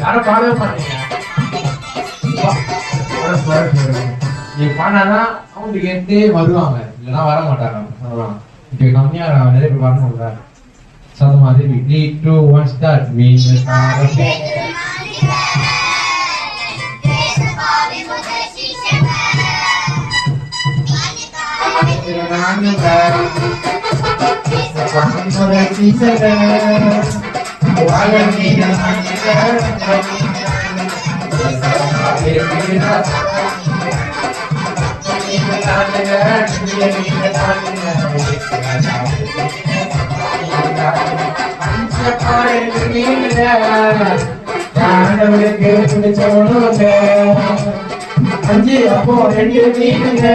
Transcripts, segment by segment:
யாரும் பாடவே மாட்டீங்க நீ பண்ணாதான் அவங்களுக்கு எந்தே வருவாங்க இல்லைன்னா வர மாட்டாங்க அவ்வளோதான் இப்போ கம்மியாக நிறைய பேர் பண்ண முடியாது ஸோ அந்த மாதிரி അഞ്ച് അപ്പോ രണ്ട് മീനുകൾ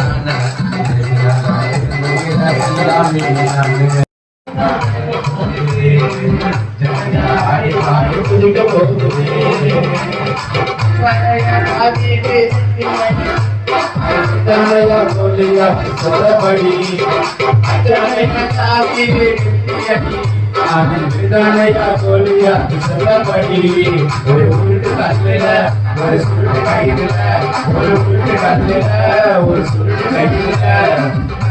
ஒரு சுருட்டு கட்டில ஒரு சுருட்டு கட்டில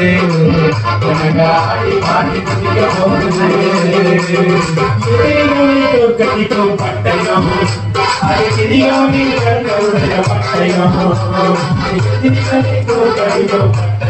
ಹೋದರೆ ಒಣಗಾಡಿ ಮಾಡಿ ಕುದಿಯ ಹೋದರೆ ಕಟ್ಟಿಕೋ ಪಟ್ಟಣವು ಅರಿತಿರಿಯೋ ನೀ ಕಣ್ಣುடைய ಪಟ್ಟಣವು ಅರಿತಿರಿಯೋ ಕಟ್ಟಿಕೋ ಪಟ್ಟಣ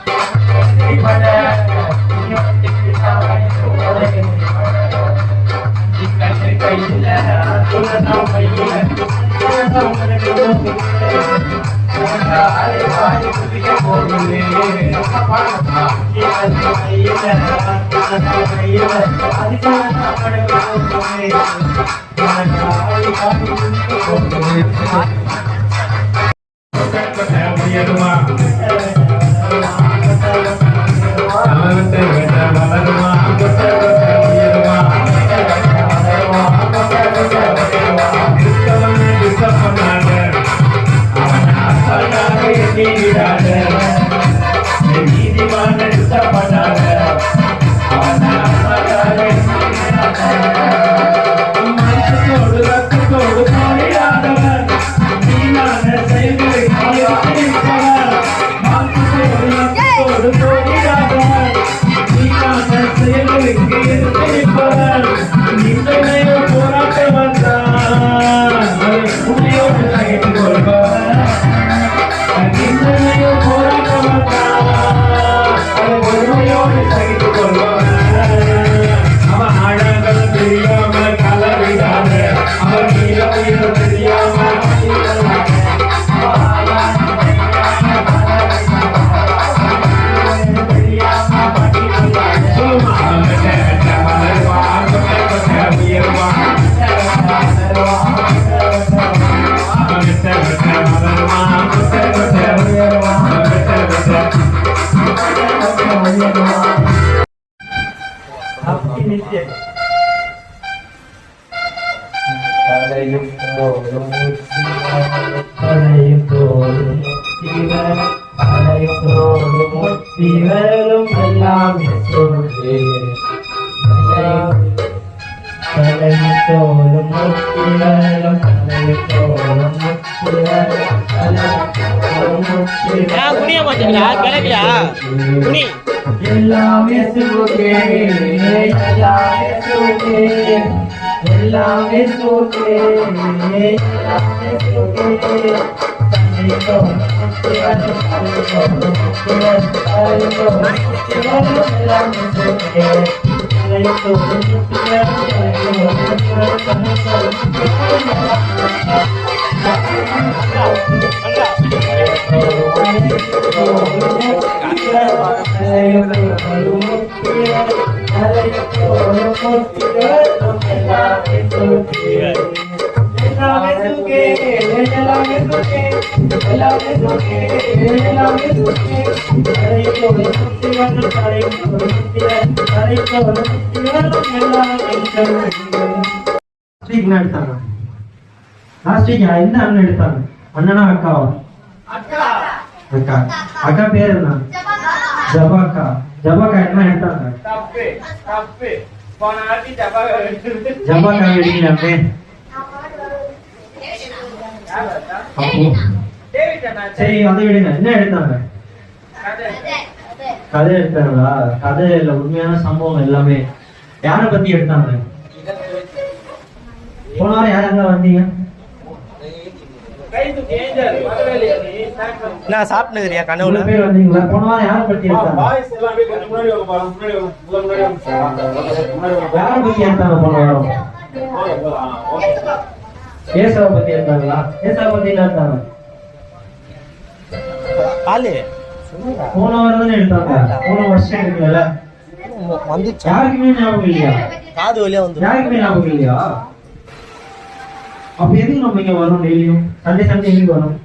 Yeah, come on. ഭക്തിനിത്യം തലയും തോറും തലയും തോറും തലയും തോറും മുത്തിവരും എല്ലാം തലയും തോറും മുത്തിവരും തലയും തോറും தோளும் முத்திவரும் தலையும் தோளும் முத்திவரும் ஏன் குனிய மாட்டீங்களா கிளம்பியா குனி எல்லாம் இயேசுவே எல்லாம் இயேசுவே எல்லாம் எல்லாம் எடுத்தாங்க லாஸ்ட் வீக் எந்த அண்ணன் எடுத்தாங்க? அண்ணனா அக்காவா? அக்கா. அக்கா பேர் என்ன? ஜபாக்கா. ஜபாக்கா என்ன எடுத்தாங்க? ஜபாக்கா எடுக்கலாமே அப்போ சரி அதை விடுங்க. என்ன எடுத்தாங்க? கதை. எடுத்தாங்களா? கதையில உண்மையான சம்பவம் எல்லாமே. யார பத்தி எடுத்தாங்க? போன வாரம் யாரெல்லாம் வந்தீங்க? நான் சாப்பிட்டுக்கிறியா கனவுல? பேர் வந்தீங்களா? போன வாரம் யார பத்தி எடுத்தாங்க? யார பத்தி எடுத்தாங்க போன வாரம்? ஏசாவை பத்தி எடுத்தாங்களா? ஏசாவை பத்தி என்ன எடுத்தாங்க? ஆளு போன வாரம் தானே எடுத்தாங்க. போன வருஷம் இருக்குல்ல வந்துச்சு? யாருக்குமே ஞாபகம் இல்லையா? காது வழியா வந்து. யாருக்குமே ஞாபகம் இல்லையா? அப்ப எதுக்கு நம்ம இங்க வரோம் டெய்லியும்? சண்டே சண்டே எதுக்கு வரோம்?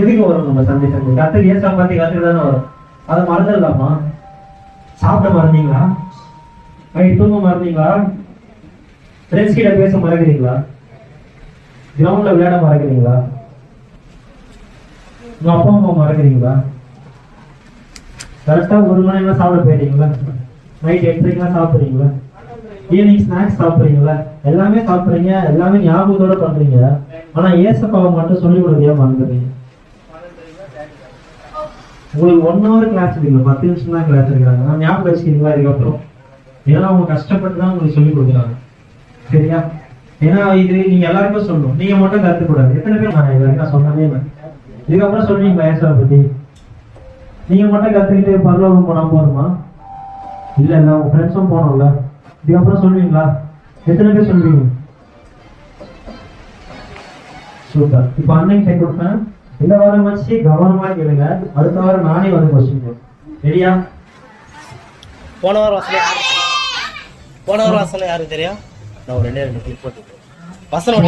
எதுக்கு வரும் நம்ம சண்டே சண்டே? கத்து ஏசா பார்த்து கத்துக்கு தானே வரும்? அதை மறந்துடலாமா? சாப்பிட மறந்தீங்களா? தூங்க மறந்தீங்களா? ஃப்ரெண்ட்ஸ் கிட்ட பேச மறக்கிறீங்களா? கிரவுண்ட்ல விளையாட மறக்கிறீங்களா? உங்க அப்பா அம்மா மறக்கிறீங்களா? கரெக்டா ஒரு மணி நேரம் சாப்பிட போயிட்டீங்களா? நைட் எட்டரைக்கெல்லாம் சாப்பிடுறீங்களா? ஈவினிங் ஸ்நாக்ஸ் சாப்பிட்றீங்களா? எல்லாமே சாப்பிட்றீங்க எல்லாமே ஞாபகத்தோட பண்றீங்க. ஆனா ஏசப்பாவை மட்டும் சொல்லி கொடுக்கையா மறந்துடுறீங்க உங்களுக்கு ஒன் ஹவர் கிளாஸ் இருக்கீங்க பத்து நிமிஷம் தான் கிளாஸ் இருக்கிறாங்க நான் ஞாபகம் வச்சுக்கிறீங்களா இதுக்கப்புறம்? ஏன்னா அவங்க கஷ்டப்பட்டு தான் உங்களுக்கு சொல்லி கொடுக்குறாங்க. சரியா? ஏன்னா இது நீங்க எல்லாருமே சொல்லணும். நீங்க மட்டும் கத்துக்கூடாது. எத்தனை பேர் நான் இது வரைக்கும் சொன்னதே இல்லை. இதுக்கப்புறம் சொல்லுவீங்களா ஏசாவை பத்தி. நீங்க மட்டும் கத்துக்கிட்டு பரலோகம் போனா போதுமா? இல்ல இல்ல உங்க ஃப்ரெண்ட்ஸும் போனோம்ல இதுக்கப்புறம் சொல்லுவீங்களா? எத்தனை பேர் சொல்லுவீங்க? சூப்பர். இப்போ அண்ணன் கை கொடுப்பேன். இந்த வாரம் வச்சு கவனமா கேளுங்க. அடுத்த வாரம் நானே வந்து கொஸ்டின் ரெடியா போன வாரம் வசனம் யாரு போன வாரம் வசனம் யாருக்கு தெரியும்? நான் ஒரு ரெண்டே கிளிப் வசனம்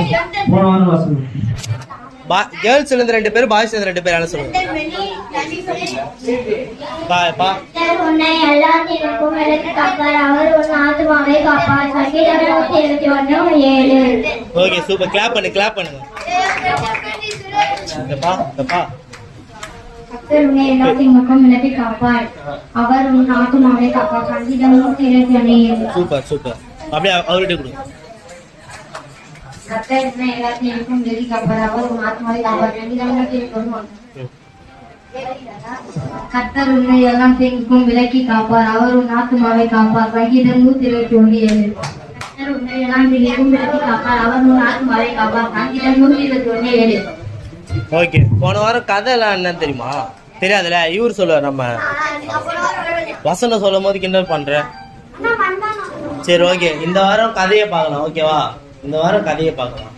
கேர்ள்ஸ் இருந்து ரெண்டு பேர் பாய்ஸ் இருந்து ரெண்டு பேர் என்ன சொல்லுங்க. பா பா. கர்த்தர் உன்னை எல்லாத்திற்கும் விலக்கி காப்பார் அவர் உன் ஆத்துமாவை காப்பார் சங்கீதம் நூத்தி இருபத்தி ஒண்ணு ஏழு ஓகே சூப்பர் கிளாப் பண்ணு கிளாப் பண்ணுங்க. இந்தப்பா இந்தப்பா கர்த்தர் உன்னை எல்லாத்திற்கும் விலக்கி காப்பார் அவர் உன் ஆத்துமாவை காப்பார் சங்கீதம் நூத்தி இருபத்தி ஒண்ணு ஏழு சூப்பர் சூப்பர் அப்படியே அவர்கிட்ட கொடுங்க கர்த்தர் உன்னை விலக்கி காப்பார் அவர் உன் ஆத்துமாவை காப்பார் சங்கீதம் நூத்தி இருபத்தி ஒண்ணு கர்த்தர் உன்னை எல்லாம் தீங்குக்கும் விலக்கி காப்பார். அவர் உன் ஆத்துமாவை காப்பார். சங்கீதம் நூத்தி இருபத்தி ஒண்ணு ஏழு. கர்த்தர் உன்னை எல்லாம் விலக்கி காப்பார். அவர் உன் ஆத்துமாவை காப்பார். சங்கீதம் நூத்தி இருபத்தி ஒண்ணு ஏழு. ஓகே. போன வாரம் கதை எல்லாம் என்னன்னு தெரியுமா? தெரியாதுல இவர் சொல்லுவார் நம்ம. வசனம் சொல்லும் போது கிண்டல் பண்ற சரி ஓகே இந்த வாரம் கதையை பார்க்கலாம். ஓகேவா இந்த வாரம் கதையை பார்க்கலாம்.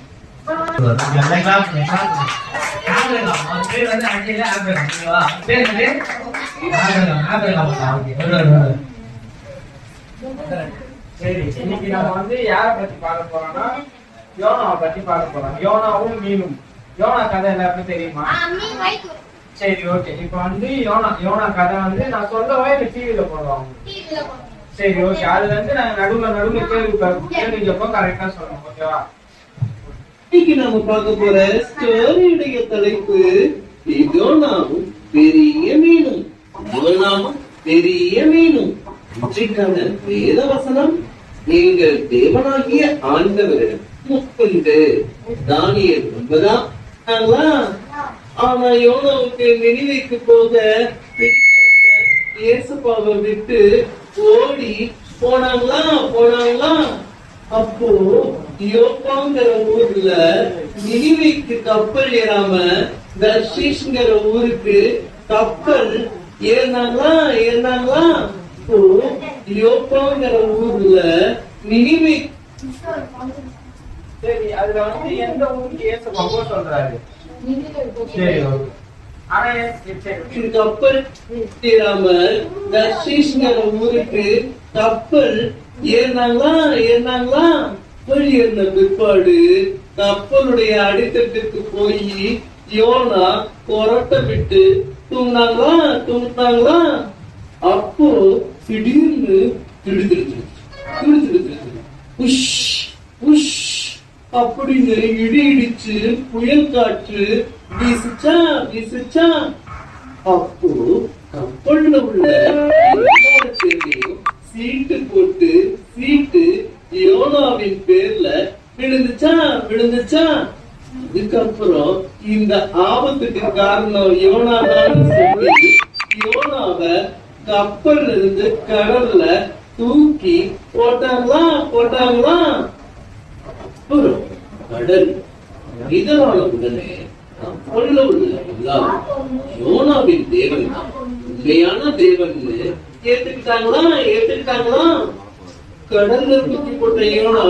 சரி இன்னைக்கு நம்ம வந்து யாரை பத்தி பார்க்க போறோம்னா யோனாவை பத்தி பார்க்க போறோம். யோனாவும் மீனும். யோனா கதை எல்லாருக்கும் தெரியுமா? சரி ஓகே இப்போ வந்து யோனா யோனா கதை வந்து நான் சொல்லவா டிவில போடுவாங்க. சரி ஓகே அது வந்து நாங்க நடுவுல நடுவுல கேள்வி கேட்போம் கரெக்டா சொல்லணும் ஓகேவா இன்னைக்கு நாம பார்க்க போற ஸ்டோரியுடைய தலைப்பு இதோ யோனாவும் பெரிய மீனும். யோனாவும் பெரிய மீனும். இன்றைக்கான வேத வசனம் நீங்கள் தேவனாகிய ஆண்டவரிடம் முக்குண்டு தானியல் ஒன்பதாம் ஆனா யோனாவுக்கு நினைவைக்கு போக பிடிக்காம இயேசுப்பாவை விட்டு ஓடி போனாங்களா போனாங்களா அப்போ யோப்பாங்கிற ஊர்ல நினிவைக்கு கப்பல் ஏறாம தர்ஷீஷ்ங்கிற ஊருக்கு கப்பல் ஏறினாங்களா ஏறினாங்களா அப்போ யோப்பாங்கிற ஊர்ல நினிவை சரி அதுல வந்து எந்த ஊருக்கு ஏசு சொல்றாரு? சரி ஓகே. கப்பல் ஏறாம தர்ஷீஸ்வர ஊருக்கு கப்பல் ஏறினாங்களா? ஏறினாங்களா? போய் ஏறின பிற்பாடு? கப்பலுடைய அடித்தட்டுக்கு போய் யோனா கொரட்டை விட்டு தூங்கினாங்களா? தூங்கினாங்களா? அப்போ திடீர்னு திடுதிடுது திடுதிடுது புஷ் உஷ்! அப்படின்னு இடி இடிச்சு புயல் காற்று வீசுச்சா வீசுச்சா. அப்போ கப்பல்ல உள்ள சீட்டு போட்டு சீட்டு யோனாவின் பேர்ல விழுந்துச்சா விழுந்துச்சா. இதுக்கப்புறம் இந்த ஆபத்துக்கு காரணம் யோனா சொல்லி யோனாவ கப்பல்ல இருந்து கடல்ல தூக்கி போட்டாங்களா போட்டாங்களா அப்புறம் கடல். இதனால உடனே கப்பல்ல உள்ள யோனாவின் தேவன் தான் உண்மையான தேவன் ஏத்துக்கிட்டாங்களா? ஏத்துக்கிட்டாங்களா? கடல்ல தூக்கி போட்ட யோனா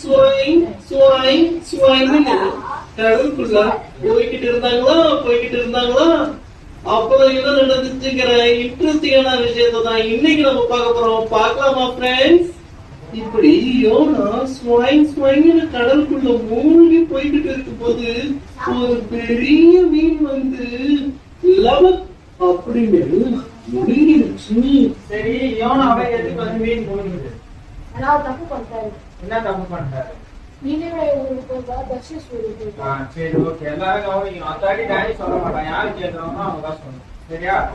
சுவாய் சுவாய் சுவாயிங்னு கடலுக்குள்ள போய்கிட்டு இருந்தாங்களா? போய்கிட்டு இருந்தாங்களா? அப்புறம் என்ன நடந்துச்சுங்கிற இன்ட்ரெஸ்டிங்கான விஷயத்தை தான் இன்னைக்கு நம்ம பார்க்க போறோம். பார்க்கலாமா ஃப்ரெண்ட்ஸ் இப்படி யோனா ஸ்வைங் ஸ்வைங்னு கடலுக்குள்ள மூழ்கி போய்கிட்டு இருக்கும்போது ஒரு பெரிய மீன் வந்து லவக் அப்படின்னு முழுங்கிருச்சு சரி யோனாவை எதுக்கு வந்து மீன் முழுங்குது நான் தப்பு பண்ணிட்டாரு. என்ன தப்பு பண்ணிட்டாரு? போதா போதா சரி ஓகே. எல்லாரும் கவனிக்கணும். அத்தாடி டேடி சொல்ல மாட்டான். யாரு கேட்கறவங்க அவங்க தான் சொல்லணும். சரியா?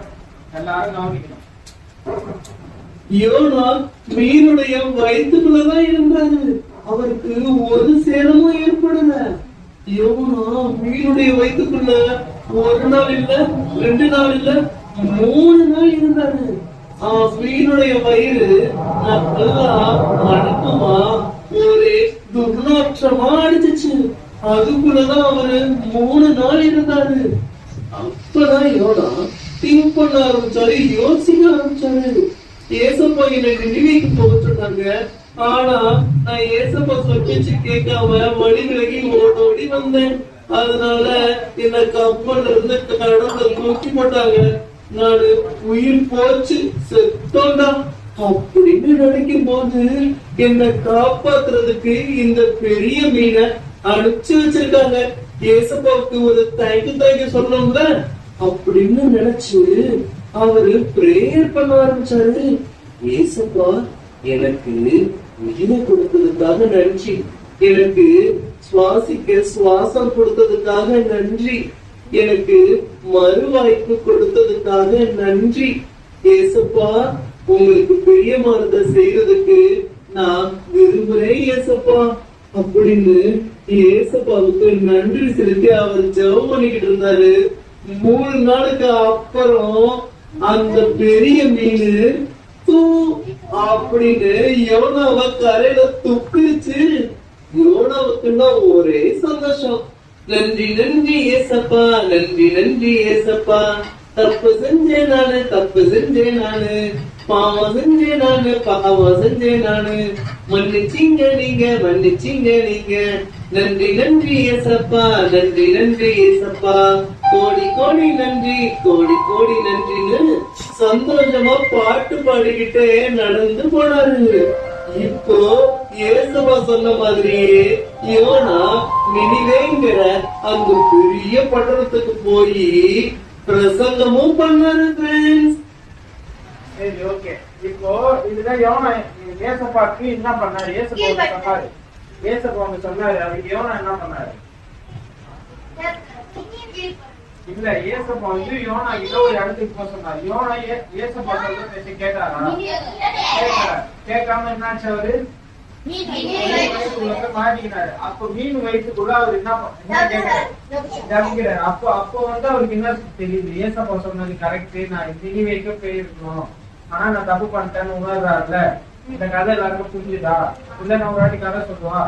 எல்லாரும் கவனிக்கணும். யோனா மீனுடைய வயிற்றுக்குள்ளதான் இருந்தாரு அவருக்கு ஒரு சேதமும் ஏற்படல. யோனா மீனுடைய வயிற்றுக்குள்ள ஒரு நாள் இல்ல ரெண்டு நாள் இல்ல மூணு நாள் இருந்தாரு மீனுடைய வயிறு நல்லா அடக்கமா ஒரே துர்நாற்றமா அடிச்சிச்சு. அதுக்குள்ளதான் அவரு மூணு நாள் இருந்தாரு. அப்பதான் யோனா திங்க் பண்ண ஆரம்பிச்சாரு யோசிக்க ஆரம்பிச்சாரு. ஏசப்பா எனக்கு நினைவுக்கு போக சொன்னாங்க. ஆனா நான் ஏசப்பா சொச்சு கேட்காம வழி விலகி ஓடோடி வந்தேன். அதனால என்ன கப்பல் இருந்து கடல்ல தூக்கி போட்டாங்க. நானு உயிர் போச்சு செத்தோண்டா அப்படின்னு நினைக்கும் போது என்னை காப்பாத்துறதுக்கு இந்த பெரிய மீனை அனுப்பிச்சு வச்சிருக்காங்க. ஏசப்பாவுக்கு ஒரு தேங்க்யூ தேங்க்யூ சொல்லணும்ல? அப்படின்னு நினைச்சு அவரு பிரேயர் பண்ண ஆரம்பிச்சாரு. ஏசப்பா எனக்கு உயிரை கொடுத்ததுக்காக நன்றி. எனக்கு சுவாசிக்க சுவாசம் கொடுத்ததுக்காக நன்றி. எனக்கு மறுவாய்ப்பு கொடுத்ததுக்காக நன்றி. ஏசப்பா உங்களுக்கு பிரியமானதை செய்யறதுக்கு நான் விரும்புறேன் ஏசப்பா. அப்படின்னு ஏசப்பாவுக்கு நன்றி செலுத்தி அவர் ஜெபம் பண்ணிக்கிட்டு இருந்தாரு. மூணு நாளுக்கு அப்புறம் அந்த பெரிய மீன் தூ அப்படின்னு யோனாவ கரையில துப்பிச்சு யோனாவுக்குன்னா ஒரே சந்தோஷம். நன்றி நன்றி ஏசப்பா நன்றி நன்றி ஏசப்பா. தப்பு செஞ்சேன் நானு தப்பு செஞ்சேன் நானு. பாவம் செஞ்சேன் நானு பாவம் செஞ்சேன் நானு. மன்னிச்சிங்க நீங்க மன்னிச்சிங்க நீங்க. நன்றி நன்றி ஏசப்பா நன்றி நன்றி ஏசப்பா. கோடி கோடி நன்றி கோடி கோடி நன்றின்னு சந்தோஷமா பாட்டு பாடிக்கிட்டே நடந்து போனாரு. இப்போ இயேசுவா சொன்ன மாதிரியே யோனா நினிவேங்கிற அந்த பெரிய பட்டணத்துக்கு போய் பிரசங்கமும் பண்ணாரு ஃப்ரெண்ட்ஸ் சரி ஓகே இப்போ இதுதான் யோனா ஏசப்பாக்கு என்ன பண்ணாரு? ஏசப்பா சொன்னாரு. ஏசப்பா சொன்னாரு. அதுக்கு யோனா என்ன பண்ணாரு? இல்ல ஏசப்பா வந்து யோனா கிட்ட ஒரு இடத்துக்கு போக சொன்னார். யோனா ஏ- ஏசப்பா சொல்ற பேச்சு கேட்டாரா? கேட்கல. கேட்காம என்னாச்சு அவரு? மீன் வயித்துக்குள்ள போய் மாட்டிக்கினாரு அப்ப மீன் வயிற்றுக்குள்ள அவர் என்ன பண்ண- என்ன கேட்கிறாரு அப்போ அப்போ வந்து அவருக்கு என்ன தெரியுது? ஏசப்பா சொன்னது கரெக்ட் நான் இன்னி வைக்க போயிருக்கணும் ஆனா நான் தப்பு பண்ணிட்டேன்னு உணர்றாருல. இந்த கதை எல்லாருக்கும் புரிஞ்சுதா? இல்ல நான் ஒரு வாட்டி கதை சொல்லுவா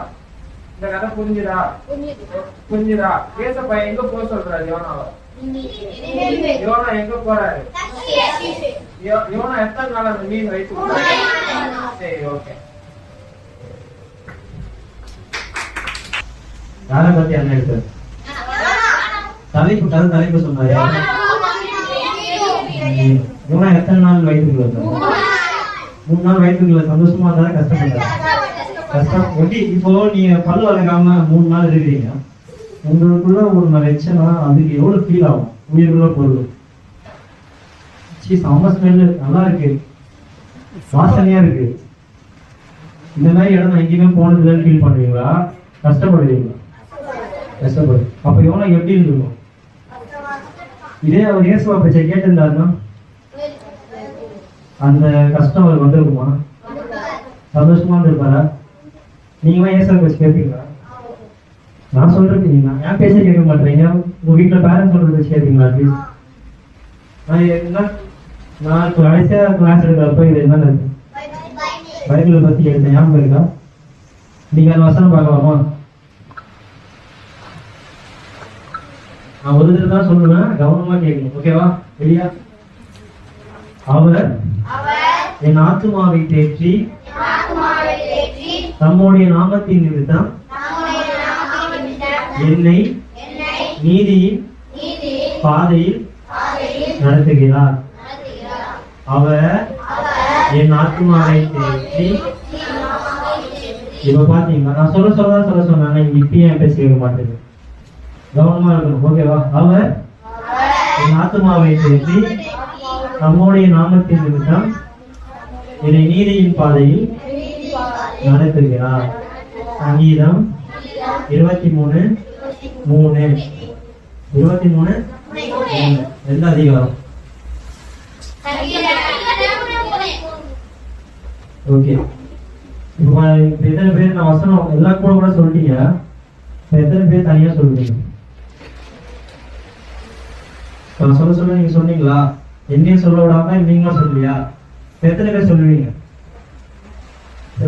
இந்த கதை புரிஞ்சுதா? புரிஞ்சுதா? ஏசப்பா எங்க போக சொல்றாரு யோனாவை? யோனா எங்க போறாரு? யோ- யோனா எத்தனை நாள் அந்த மீன் வயிற்றுக்குள்ள சரி ஓகே. யாரை பத்தி அண்ணன் எடுத்தாரு தலைப்பு கதை தலைப்பு சொன்னாரு. யோனா எத்தனை நாள் இருந்தாரு மூணு நாள். வயிற்றுக்குள்ள சந்தோஷமா இருந்தாலும் கஷ்டப்பட்டாரு கஷ்டம். எப்படி இப்போ நீங்க பல்லு வளர்க்காம மூணு நாள் இருக்கிறீங்க. உங்களுக்குள்ள ஒரு நான் வச்சேன்னா அதுக்கு எவ்வளவு ஃபீல் ஆகும்? உயிருக்குள்ள பொருள். சி செம்ம ஸ்மெல்லு நல்லா இருக்கு. வாசனையா இருக்கு. இந்த மாதிரி இடம் எங்கேயுமே போனதுலன்னு ஃபீல் பண்ணுவீங்களா? கஷ்டப்படுவீங்களா? கஷ்டப்படு அப்ப எவ்வளோ எப்படி இருந்திருக்கும் இதே அவர் இயேசுவா பேச்சை கேட்டிருந்தாருன்னா? அந்த கஷ்டம் அவர் வந்திருக்குமா? சந்தோஷமா இருந்திருப்பாரா? நீங்க ஏசுவா பேச்சு கேட்பீங்களா நான் சொல்றது நீங்க ஏன் பேச கேட்க மாட்டீங்க உங்க வீட்டுல பேரண்ட்ஸ் சொல்றது கேட்பீங்களா அட்லீஸ்ட் நான் என்ன நான் கடைசியா கிளாஸ் எடுக்கிறப்ப இது என்ன பைபிள் பத்தி எடுத்தேன் ஞாபகம் இருக்கா? நீங்க அந்த வசனம் பார்க்கலாமா? நான் ஒரு தடவை தான் சொல்லுவேன் கவனமா கேட்கணும். ஓகேவா ரெடியா அவர் என் ஆத்துமாவை தேற்றி தம்முடைய நாமத்தின் நிமித்தம் என்னை நீதியின் பாதையில் நடத்துகிறார். அவர் என் ஆத்மாவை தேற்றி இப்ப பாத்தீங்களா? நான் சொல்ல சொல்ல சொல்ல சொன்னாங்க இப்பயும் என் பேசி கேட்க மாட்டேங்குது. கவனமா இருக்கணும். ஓகேவா அவர் என் ஆத்மாவை தேற்றி நம்முடைய நாமத்தின் நிமித்தம் என்னை நீதியின் பாதையில் நடத்துகிறார். சங்கீதம் இருபத்தி மூணு மூணு. இருபத்தி மூணு மூணு. எந்த அதிகாரம். ஓகே. இப்போ எத்தனை பேர் நான் வசனம் எல்லா கூட கூட சொல்லிட்டீங்க. எத்தனை பேர் தனியா சொல்றீங்க? நான் சொல்ல சொல்ல நீங்க சொன்னீங்களா? என்னையும் சொல்ல விடாம நீங்களும் சொல்லலையா எத்தனை பேர் சொல்லுவீங்க?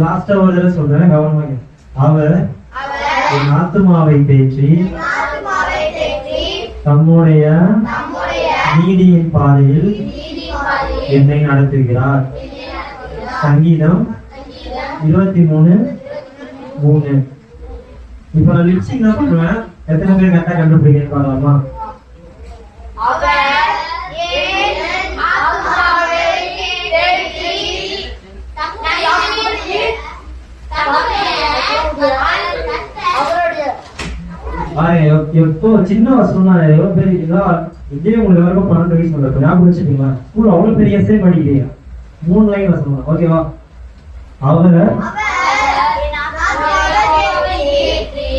லாஸ்டா ஒரு தடவை சொல்றேன் கவனமா அவர் என் ஆத்துமாவை தேற்றி தம்முடைய நீதியின் பாதையில் என்னை நடத்துகிறார். சங்கீதம் இருபத்தி மூணு மூணு. இப்ப நான் லிப்சிங் தான் பண்ணுவேன் எத்தனை பேர் கரெக்டா கண்டுபிடிக்க பார்க்கலாமா பாருங்க எப்- எப்போ சின்ன வசனம் தான் எவ்வளவு பேர் இதே உங்களுக்கு எல்லாருக்கும் பன்னெண்டு வயசு மேல இருக்கும் ஞாபகம் வச்சுக்கீங்களா ஸ்கூல் அவ்வளவு பெரிய எஸ்ஸே படிக்கிறீங்க. மூணு லைன் வசனம் ஓகேவா அவரை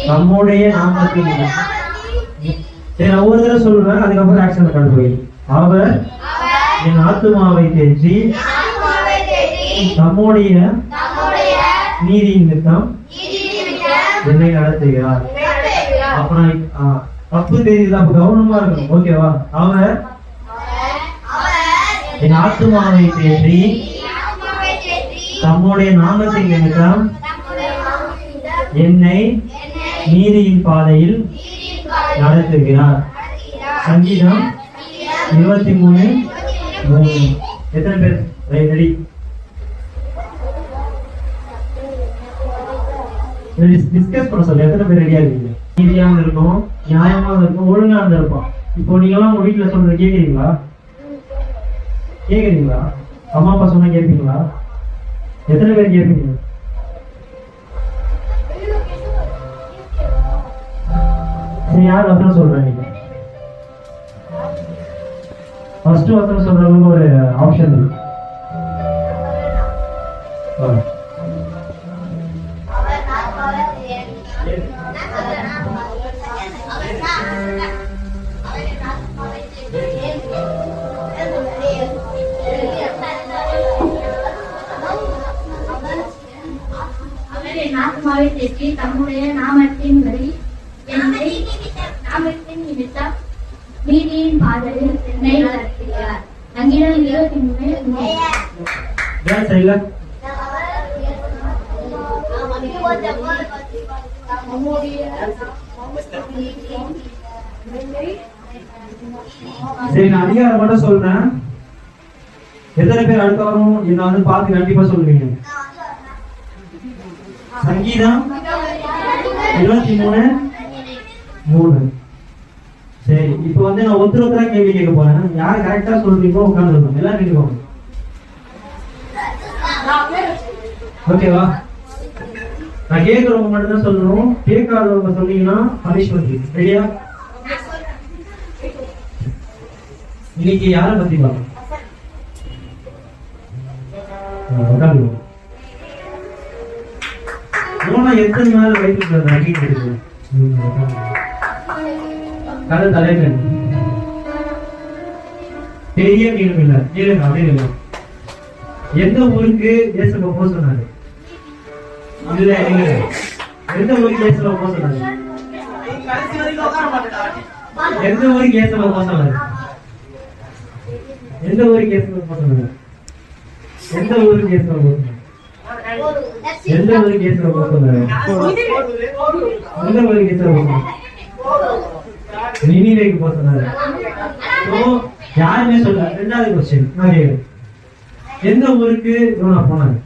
நம்முடைய நாமத்தின். சரி நான் ஒரு தடவை சொல்லுவேன் அதுக்கப்புறம் ஆக்ஷன் கண்டு போய் அவர் என் ஆத்துமாவை தேற்றி நம்முடைய நீதியின் நிமித்தம் என்னை நடத்துகிறார். அப்புறம் ஆ, தப்பு தெரியுது அப்ப கவனமா இருக்கணும். ஓகேவா அவர்? என் ஆத்துமாவை தேற்றி தம்முடைய நாமத்தின் நிமித்தம் என்னை நீதியின் பாதையில் நடத்துகிறார். சங்கீதம் இருபத்தி மூணு மூணு. எத்தனை பேர்? ரெடி டிஸ்கஸ் பண்ண சொல்ல. எத்தனை பேர் ரெடியா இருக்கீங்க? நீதியாக இருக்கும் நியாயமாக இருக்கும் ஒழுங்கா இருந்திருப்பான் இப்போ நீங்க எல்லாம் உங்க வீட்டுல சொல்றது கேக்குறீங்களா கேக்குறீங்களா அம்மா அப்பா சொன்னா கேட்பீங்களா? எத்தனை பேர் கேட்பீங்க? சரி யார் வசனம் சொல்றேன் நீங்க? ஃபர்ஸ்ட் வசனம் சொல்றவங்க ஒரு ஆப்ஷன் இருக்கு. ஆத்மாவை தேற்றி தம்முடைய நாமத்தின் வரி என்னை நாமத்தின் நிமித்தம். நீதியின் பாதையில் என்னை நடத்துகிறார் அங்கிடம் இருபத்தி மூணு சரி நான் அதிகாரம் மட்டும் சொல்றேன். எத்தனை பேர் அடுத்த வாரம் என்ன வந்து பார்த்து கண்டிப்பா சொல்லுவீங்க. சங்கீதம் இருபத்தி மூணு மூணு. சரி இப்போ வந்து நான் ஒருத்தர் ஒருத்தரா கேள்வி கேட்க போறேன். யார் கரெக்டா சொல்றீங்களோ உட்காந்துருக்கோம் எல்லாம் நின்றுக்கோங்க ஓகேவா நான் கேட்கறவங்க மட்டும் தான் சொல்லணும். கேட்காதவங்க சொன்னீங்கன்னா பனிஷ்மெண்ட். ரெடியா இன்னைக்கு யாரை பத்தி பார்க்கணும் உட்காந்துருவோம் உட்காருங்க எத்தனை நாள் வயிற்றுல ரகிங் இருக்கு? கதை தலைவன் பெரிய மீனும் இல்ல. நீளுங்க அப்படியே நில்லுங்க. எந்த ஊருக்கு ஏசப்பா போக சொன்னாரு? இல்ல இல்ல. எந்த ஊருக்கு ஏசப்பா போக சொன்னாரு? எந்த ஊருக்கு ஏசப்பா போக சொன்னாரு? எந்த ஊருக்கு ஏசப்பா போக சொன்னாரு? எந்த ஊருக்கு ஏசப்பா போக எந்த ஊருக்கு கேட்கிற போக சொன்னாரு எந்த ஊருக்கு ஏசப்பா போக சொன்னாரு. நினிவேக்கு போக யாருமே சொல்ல ரெண்டாவது கொஸ்டின் நான் எந்த ஊருக்கு இவனா போனாரு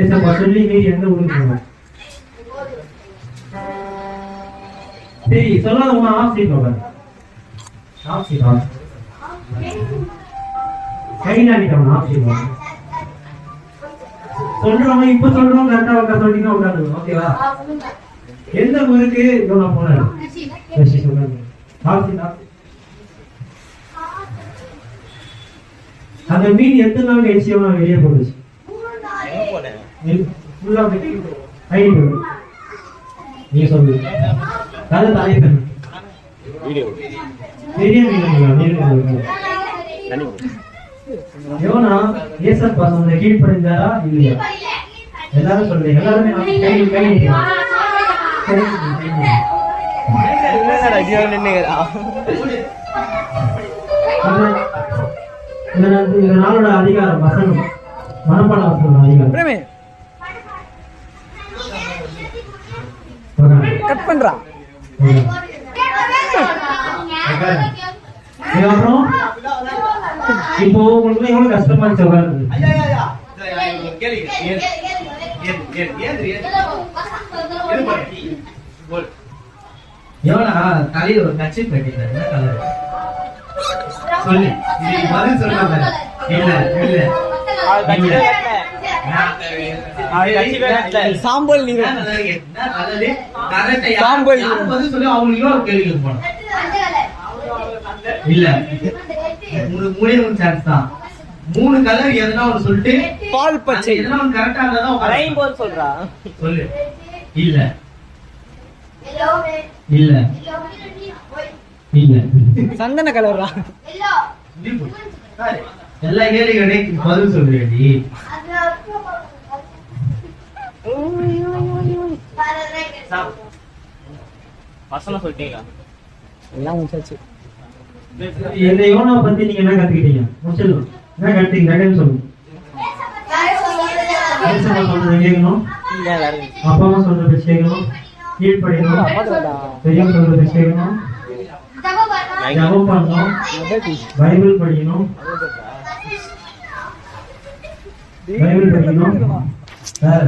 ஏசப்பா சொல்லி நீ எந்த ஊருக்கு போனாரு சரி சொல்லாதவங்க ஆஃப் சீட் உட்காரு. ஆஃப் சீட் ஆஃப் கையில் அடிக்கணும் ஆஃப் சீட் உட்காரு. சொல்றவங்க இப்ப சொல்றவங்க கரெக்டா உட்கார சொல்லிட்டீங்கன்னா உட்காந்து ஓகேவா எந்த ஊருக்கு? போனாரு ரஷி சொல்றாங்க. அந்த மீன் எத்தனை நாள் கழிச்சு வெளியே போட்டுச்சு? எங்க போனேன் ஃபுல்லா ஐடி போடு. நீ சொல்லு. கதை தலைப்பு வீடியோ. மீன் யோனா ஏசப்பா கீழ்ப்படிந்தாரா? இல்லையா? எல்லாரும் சொல்லுங்க. எல்லாருமே கை கை நாளோட அதிகாரம் வசனம். மனப்பாட வசனம் அதிகாரம். கட் பண்றா. இப்போ உங்களுக்கு எவ்வளவு கஷ்டமா இருந்துச்சு உட்கார்றது? எவனா தலையில ஒரு கட்சி கட்டிட்டாரு என்ன கலர் சொல்லு. இதுக்கு பதில் சொல்றாங்க இல்ல இல்ல. சாம்பல் நீங்க சாம்பல். இல்ல. மூணு மூணே மூணு சான்ஸ் தான். மூணு கலர் எதனா ஒண்ணு சொல்லிட்டு பால் பச்சை. எதனா ஒண்ணு கரெக்டா இருந்தா. ரெயின்போ சொல்றா. சொல்லு. இல்ல. இல்ல. இல்ல. சந்தன கலர்ரா எல்லா கேள்விகளும் பதில் சொல்லுவேடி வசனம் சொல்லிட்டீங்களா? எல்லாம் முடிச்சாச்சு. இந்த யோனா பத்தி நீங்க என்ன கத்துக்கிட்டீங்க? முடிச்சிடலாம். என்ன கத்துக்கிட்டீங்க ரெண்டு சொல்லுங்க. கேட்கணும். அப்பா அம்மா சொல்றதை கேட்கணும். கீழ்ப்படியணும் பெரியவங்க சொல்றதை கேட்கணும். ஜபம் பண்ணணும். பைபிள் படிக்கணும். பைபிள் படிக்கணும். வேற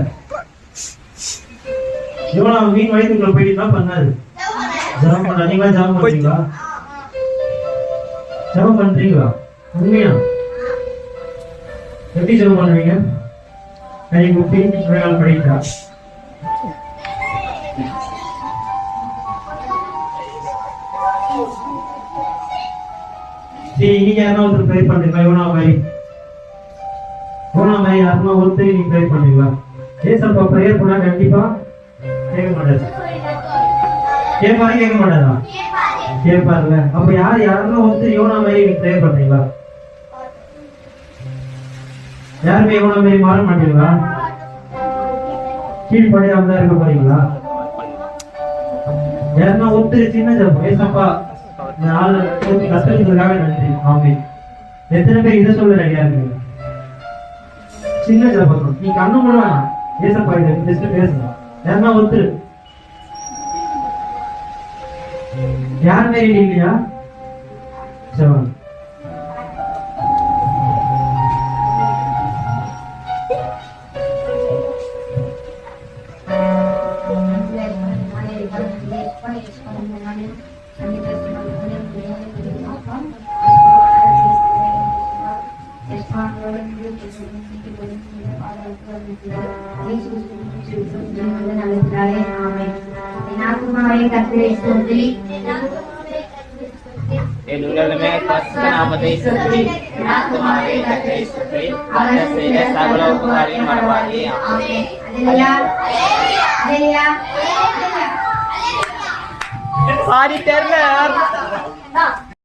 யோனா மீன் வயிற்றுக்குள்ள போயிட்டு தான் பண்ணாரு. ஜபம் பண்ண நீங்களா ஜபம் ஜபம் பண்றீங்களா? உண்மையா? எப்படி ஜபம் பண்ணுவீங்க? கை கூப்பி விரலால் படிக்கிறா? சரி நீங்க யாரும் ஒருத்தர் ப்ரே பண்ணுறீங்களா யோனா மாதிரி. யோனா மாதிரி யாருன்னா ஒருத்தர் நீங்க ப்ரே பண்ணுவீங்களா ஏசப்பா ப்ரேயர் பண்ணா கண்டிப்பா கேட்க மாட்டாரு. கேட்பாரு கேட்பாருல அப்ப யார் யாரெல்லாம் வந்து யோனா மாதிரி நீங்க ப்ரே பண்றீங்களா? யாருமே யோனா மாதிரி மாற மாட்டீங்களா? கீழ்படியாம தான் இருக்க போறீங்களா? யாருன்னா ஒத்துருச்சுன்னா இந்த பேசப்பா. இந்த நாள் கத்துக்கிறதுக்காக எத்தனை பேர் இதை சொல்ல ரெடியா இருக்கீங்க? சின்ன ஜபம் நீ கண்ணு மூடலாம் ஏசப்பா இதை. பேசலாம் யாருன்னா ஒத்துரு. யார் மேரிட் இல்லையா செவன் Jesus, మమ్మల్ని కత్తిరిస్తుంది